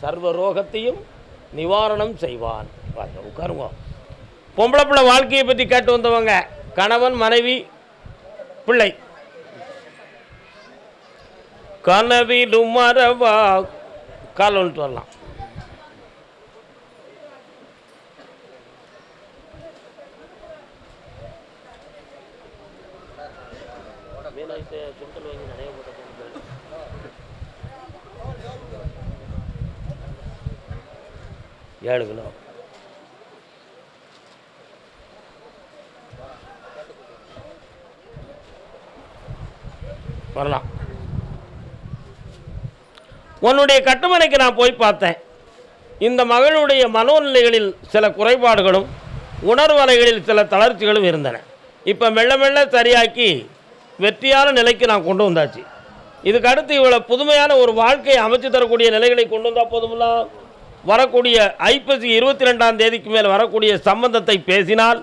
சர்வ ரோகத்தையும் நிவாரணம் செய்வான். உட்காருங்க. பொம்பளை பிள்ளை வாழ்க்கையை பற்றி கேட்டு வந்தவங்க கணவன் மனைவி பிள்ளை. கனவிலும் மரவா கால் வந்துட்டு வரலாம். ஏழு கிலோ வரலாம். உன்னுடைய கட்டுமனைக்கு நான் போய் பார்த்தேன். இந்த மகளுடைய மனோநிலைகளில் சில குறைபாடுகளும் உணர்வலைகளில் சில தளர்ச்சிகளும் இருந்தன. இப்போ மெல்ல மெல்ல சரியாக்கி வெற்றியான நிலைக்கு நான் கொண்டு வந்தாச்சு. இதுக்கு அடுத்து இவ்வளோ புதுமையான ஒரு வாழ்க்கையை அமைச்சு தரக்கூடிய நிலைகளை கொண்டு வந்தால் போதுமில்லாம் வரக்கூடிய ஐப்பசி இருபத்தி ரெண்டாம் தேதிக்கு மேல் வரக்கூடிய சம்பந்தத்தை பேசினால்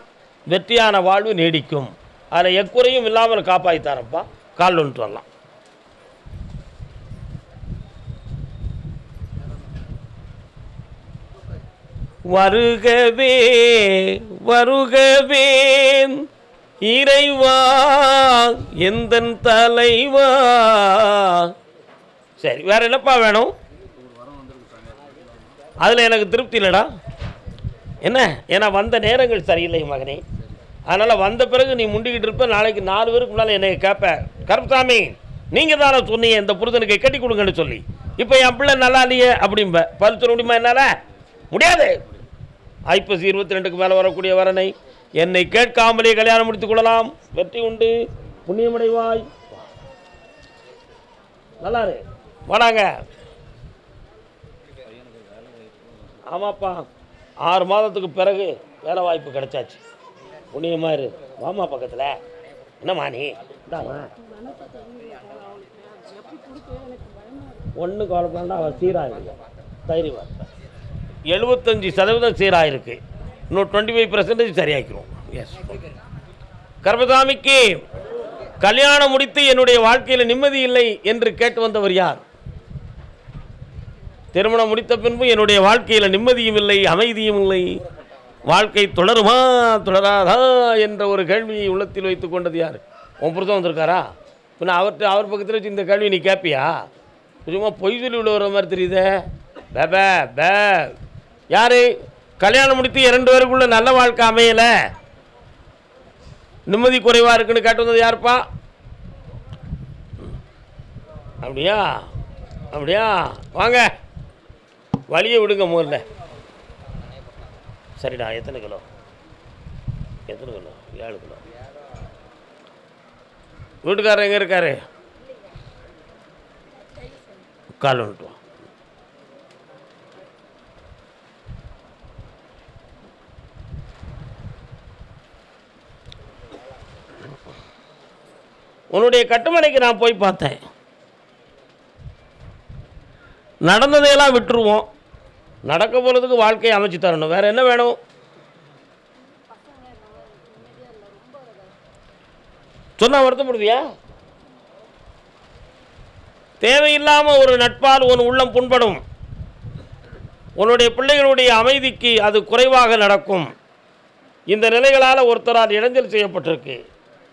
வெற்றியான வாழ்வு நீடிக்கும். அதில் எக்குறையும் இல்லாமல் காப்பாற்றித்தாரப்பா கால் ஒன்று வரலாம். வருகவே வருகவே இறைவா எந்தன் தலைவா? சரி வேற என்னப்பா வேணும்? அதில் எனக்கு திருப்தி இல்லைடா. என்ன? ஏன்னா வந்த நேரங்கள் சரியில்லை மகனே. அதனால் வந்த பிறகு நீ முண்டிக்கிட்டு இருப்ப நாளைக்கு நாலு பேருக்கு முன்னால் என்னை கேட்ப கருப்பசாமி நீங்கள் தானே சொன்னீங்க இந்த புருஷனுக்கு கட்டி கொடுங்கன்னு சொல்லி. இப்போ என் பிள்ளை நல்லா இல்லையே அப்படிம்ப. பதில் சொல்ல முடியுமா என்னால்? முடியாது. ஐப்பசி இருபத்தி ரெண்டுக்கு மேலே வரக்கூடிய வரனை என்னை கேட்காமலே கல்யாணம் முடித்துக் கொள்ளலாம். வெற்றி உண்டு. புண்ணியமடைவாய். நல்லாரு. வாடாங்க. ஆமாப்பா. ஆறு மாதத்துக்கு பிறகு வேலை வாய்ப்பு கிடைச்சாச்சு. புண்ணியமா இரு வாமா பக்கத்தில். என்னம்மா நீ? இந்தாமா ஒன்று கவலைப்படா அவன் சீராக தைரியமாக எழுபத்தஞ்சி சதவீதம் சீராக இருக்கு இன்னும் டுவெண்ட்டி ஃபைவ் பர்சன்டேஜ் சரியாக்கிறோம் எஸ் கர்மசாமிக்கு கல்யாணம் முடித்து என்னுடைய வாழ்க்கையில் நிம்மதி இல்லை என்று கேட்டு வந்தவர் யார்? திருமணம் முடித்த பின்பு என்னுடைய வாழ்க்கையில் நிம்மதியும் இல்லை அமைதியும் இல்லை. வாழ்க்கை தொடருமா தொடராதா என்ற ஒரு கேள்வியை உள்ளத்தில் வைத்து கொண்டது யார்? உன் புருஷன் வந்திருக்காரா? பின்ன அவர்கிட்ட அவர் பக்கத்தில் வச்சு இந்த கேள்வி நீ கேட்பியா சும்மா பொய் சொல்லி விழுவுற மாதிரி தெரியுதே. பே பே பே. கல்யாணம் முடித்து இரண்டு பேருக்குள்ள நல்ல வாழ்க்கை அமையலை. நிம்மதி குறைவாக இருக்குன்னு கேட்டு வந்தது யாருப்பா? அப்படியா? அப்படியா? வாங்க. வலியை விடுங்க முதல்ல சரிடா எத்தனை கிலோ? எத்தனை கிலோ? ஏழு கிலோ. வீட்டுக்காரர் எங்கே இருக்காரு? கால் வந்துட்டு உன்னுடைய கட்டுமனைக்கு நான் போய் பார்த்தேன். நடந்ததையெல்லாம் விட்டுருவோம். நடக்க போகிறதுக்கு வாழ்க்கையை அமைச்சு தரணும். வேறு என்ன வேணும்? சொன்னா வருத்தப்படுவியா தேவையில்லாமல் ஒரு நட்பால் உன் உள்ளம் புண்படும். உன்னுடைய பிள்ளைகளுடைய அமைதிக்கு அது குறைவாக நடக்கும். இந்த நிலைகளால் ஒருத்தரால் இடைஞ்சல் செய்யப்பட்டிருக்கு.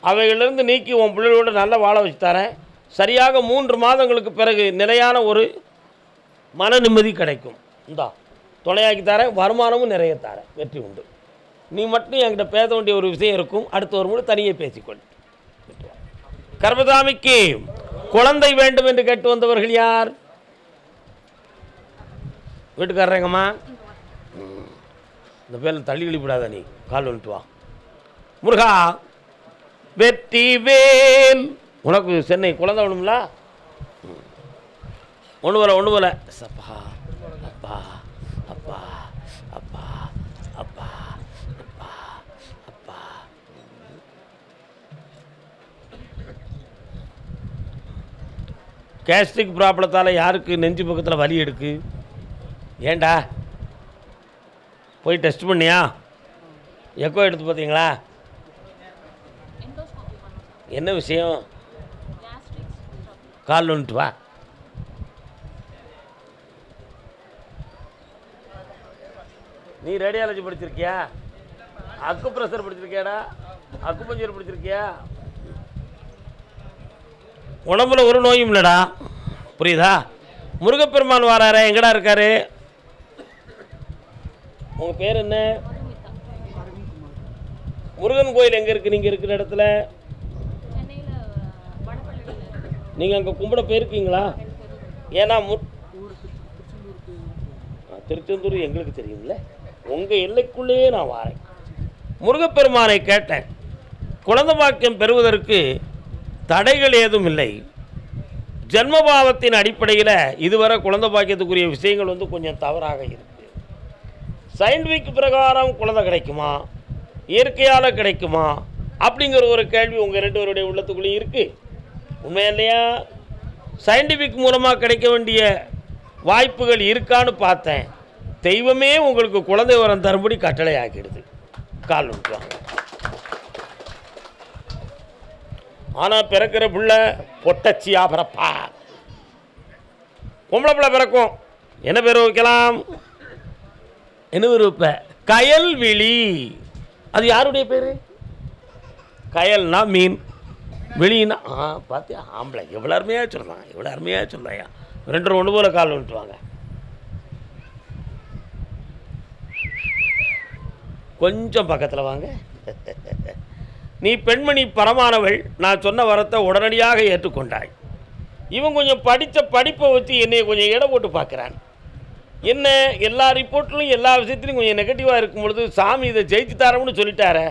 அவைகளிலிருந்து நீக்கி உன் பிள்ளைகளோடு நல்லா வாழ வச்சு தரேன். சரியாக மூன்று மாதங்களுக்கு பிறகு நிலையான ஒரு மன நிம்மதி கிடைக்கும். இந்தா. தொலையாக்கி தரேன் வருமானமும் நிறைய தரேன் வெற்றி உண்டு. நீ மட்டும் என்கிட்ட பேச வேண்டிய ஒரு விஷயம் இருக்கும். அடுத்த ஒரு முறை தனியே பேசிக்கொள். கர்மசாமிக்கு குழந்தை வேண்டும் என்று கேட்டு வந்தவர்கள் யார்? வீட்டுக்காரங்கம்மா இந்த பேரில் தள்ளி கழிப்பிடாத நீ. கால் வந்துட்டு வா. முருகா வெற்றி வேல். உனக்கு சென்னை குழந்தை வேணும்ல? ஒன்று போல ஒன்று போல சப்பா. கேஸ்ட்ரிக் ப்ராப்ளத்தால் யாருக்கு நெஞ்சு பக்கத்தில் வலி எடுக்கு ஏண்டா? போய் டெஸ்ட் பண்ணியா? எக்கோ எடுத்து பார்த்தீங்களா என்ன விஷயம்? கால் வந்துட்டு வா. நீ ரேடியாலஜி படிச்சிருக்கியா? அக்கு ப்ரெஷர் படிச்சிருக்கியாடா? அக்கு பஞ்சர் படிச்சிருக்கியா? உடம்புல ஒரு நோயும் இல்லைடா. புரியுதா? முருகப்பெருமான் வாராரே எங்கடா இருக்காரு? உங்கள் பேர் என்ன? முருகன் கோயில் எங்கே இருக்குது நீங்கள் இருக்கிற இடத்துல? நீங்கள் அங்கே கும்பிட போயிருக்கீங்களா? ஏன்னா மு திருச்செந்தூர் எங்களுக்கு தெரியும்ல. உங்கள் எல்லைக்குள்ளேயே நான் வாரேன். முருகப்பெருமானை கேட்டேன். குழந்தை பாக்கியம் பெறுவதற்கு தடைகள் ஏதும் இல்லை. ஜென்மபாவத்தின் அடிப்படையில் இதுவரை குழந்தை பாக்கியத்துக்குரிய விஷயங்கள் வந்து கொஞ்சம் தவறாக இருக்குது சயின்டிஃபிக் பிரகாரம் குழந்தை கிடைக்குமா? இயற்கையால் கிடைக்குமா? அப்படிங்கிற ஒரு கேள்வி உங்கள் ரெண்டு பேருடைய உள்ளத்துக்குள்ளேயும் இருக்குது உண்மையா இல்லையா? சயின்டிஃபிக் மூலமாக கிடைக்க வேண்டிய வாய்ப்புகள் இருக்கான்னு பார்த்தேன். தெய்வமே உங்களுக்கு குழந்தை வரம் தரும்படி கட்டளை ஆக்கிடுது கால் விட்டுவாங்க ஆனால் பிறக்கிற புள்ள பொட்டச்சியா பிறப்பா. பொம்பளை பிள்ளை பிறக்கும். என்ன பேர் வைக்கலாம்? என்ன பேர் வைப்ப? கயல்விழி. அது யாருடைய பேர்? கயல்னா மீன். வெளியினா ஆ பார்த்தியா ஆம்பளை. எவ்வளோ அருமையாக சொல்கிறான் எவ்வளோ அருமையாக சொல்கிறாயா ரெண்டு ஒன்று போல கால் விட்டுவாங்க கொஞ்சம் பக்கத்தில் வாங்க. நீ பெண்மணி பரமானவள் நான் சொன்ன வரத்தை உடனடியாக ஏற்றுக்கொண்டாய். இவன் கொஞ்சம் படித்த படிப்பை வச்சு என்னை கொஞ்சம் எடை போட்டு பார்க்குறான். என்ன எல்லா ரிப்போர்ட்லையும் எல்லா விஷயத்துலையும் கொஞ்சம் நெகட்டிவாக இருக்கும் பொழுது சாமி இதை ஜெயிச்சு தரோம்னு சொல்லிட்டாரே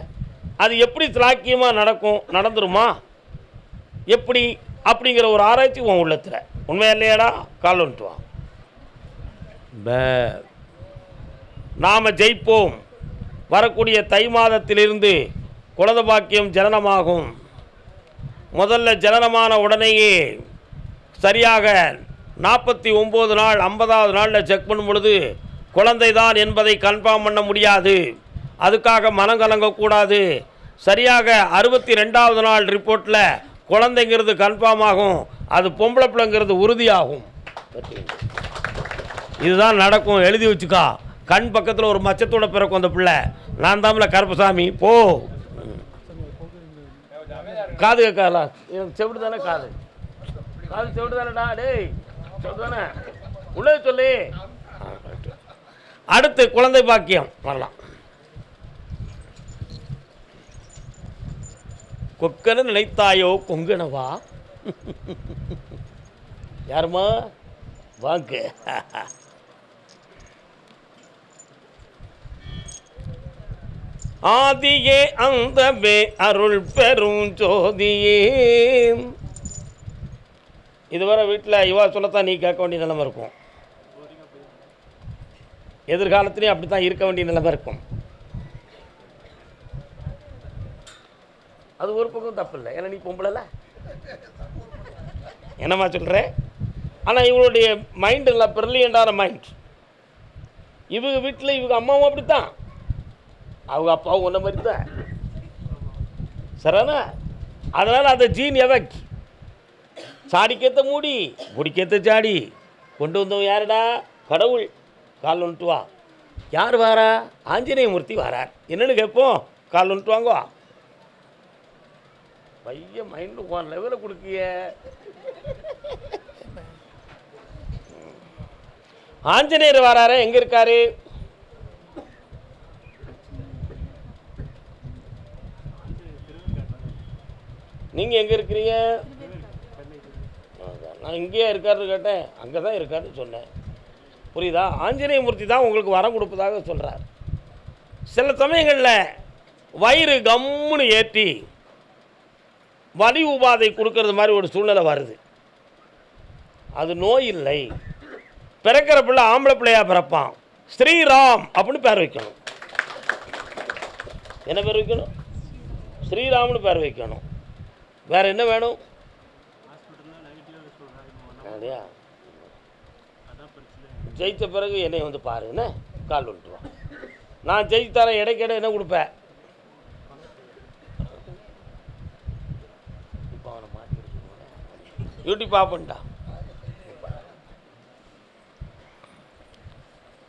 அது எப்படி சாக்கியமாக நடக்கும் நடந்துருமா? எப்படி? அப்படிங்கிற ஒரு ஆராய்ச்சி உன் உள்ளத்தில். உண்மையா இல்லையாடா? கால் வந்துட்டுவான் நாம் ஜெயிப்போம். வரக்கூடிய தை மாதத்திலிருந்து குழந்தை பாக்கியம் ஜனனமாகும். முதல்ல ஜனனமான உடனேயே சரியாக நாற்பத்தி ஒம்பது நாள் ஐம்பதாவது நாளில் செக் பண்ணும் பொழுது குழந்தை தான் என்பதை கன்ஃபார்ம் பண்ண முடியாது. அதுக்காக மனம் கலங்கக்கூடாது. சரியாக அறுபத்தி ரெண்டாவது நாள் ரிப்போர்ட்டில் குழந்தைங்கிறது கன்ஃபார்ம் ஆகும். அது பொம்பளை பிள்ளைங்கிறது உறுதியாகும். இதுதான் நடக்கும். எழுதி வச்சுக்கா. கண் பக்கத்தில் ஒரு மச்சத்தோட பிறக்கும் அந்த பிள்ளை. நான் தாமல கருப்பசாமி. போ. காது கேட்காதா செவிடு தானே காது? காது செவிடு தானேடா டேய் செவிடு தானே உள்ளது சொல்லி. அடுத்து குழந்தை பாக்கியம். வரலாம். கொக்கன நினைத்தாயோ கொங்கனவா? யாருமா வாங்க. ஆதியே அந்தவே அருள் பெரும் ஜோதியே. இதுவரை வீட்டில் இவா சொல்லத்தான் நீ கேட்க வேண்டிய நிலைமை இருக்கும். எதிர்காலத்துலேயும் அப்படி தான் இருக்க வேண்டிய நிலைமை இருக்கும். அது ஒரு பக்கம் தப்பு இல்லை ஏன்னா நீ பொம்பளைல என்னம்மா சொல்கிற ஆனால் இவங்களுடைய மைண்ட் இல்லை பிரில்லியண்டான மைண்ட் இவங்க வீட்டில் இவங்க அம்மாவும் அப்படித்தான். அவங்க அப்பாவும் ஒன்றை மாதிரி தான் சரிண்ணா அதனால் அந்த ஜீன் எவக்? சாடிக்கேத்த மூடி முடிக்கேத்த சாடி கொண்டு வந்தவன் யாருடா? கடவுள். கால் வந்துட்டு வா. யார் வாரா? ஆஞ்சநேயமூர்த்தி வாரார். என்னென்னு கேட்போம். கால் வந்துட்டு வாங்கோ பையன் மைண்டு உன் லெவலில் கொடுக்கிய. ஆஞ்சநேயர் வாராரே எங்கே இருக்காரு? நீங்கள் எங்கே இருக்கிறீங்க? நான் இங்கேயே இருக்காருன்னு கேட்டேன். அங்கே தான் இருக்காருன்னு சொன்னேன். புரியுதா? ஆஞ்சநேயமூர்த்தி தான் உங்களுக்கு வரம் கொடுப்பதாக சொல்கிறார் சில சமயங்களில் வயிறு கம்முன்னு ஏற்றி வலி உபாதை கொடுக்கறது மாதிரி ஒரு சூழ்நிலை வருது. அது நோய் இல்லை. பிறக்கிற பிள்ளை ஆம்பளை பிள்ளையாக பிறப்பான். ஸ்ரீராம் அப்படின்னு பேர் வைக்கணும். என்ன பேர் வைக்கணும்? ஸ்ரீராம்னு பேர் வைக்கணும். வேற என்ன வேணும்? அப்படியா? ஜெயித்த பிறகு என்னை வந்து பாரு என்ன? கால் விட்டுருவான் நான் ஜெயித்து தரேன் இடைக்கிட என்ன கொடுப்பேன் இப்போ அவனை மாற்றி யூடியூப் ஆஃப்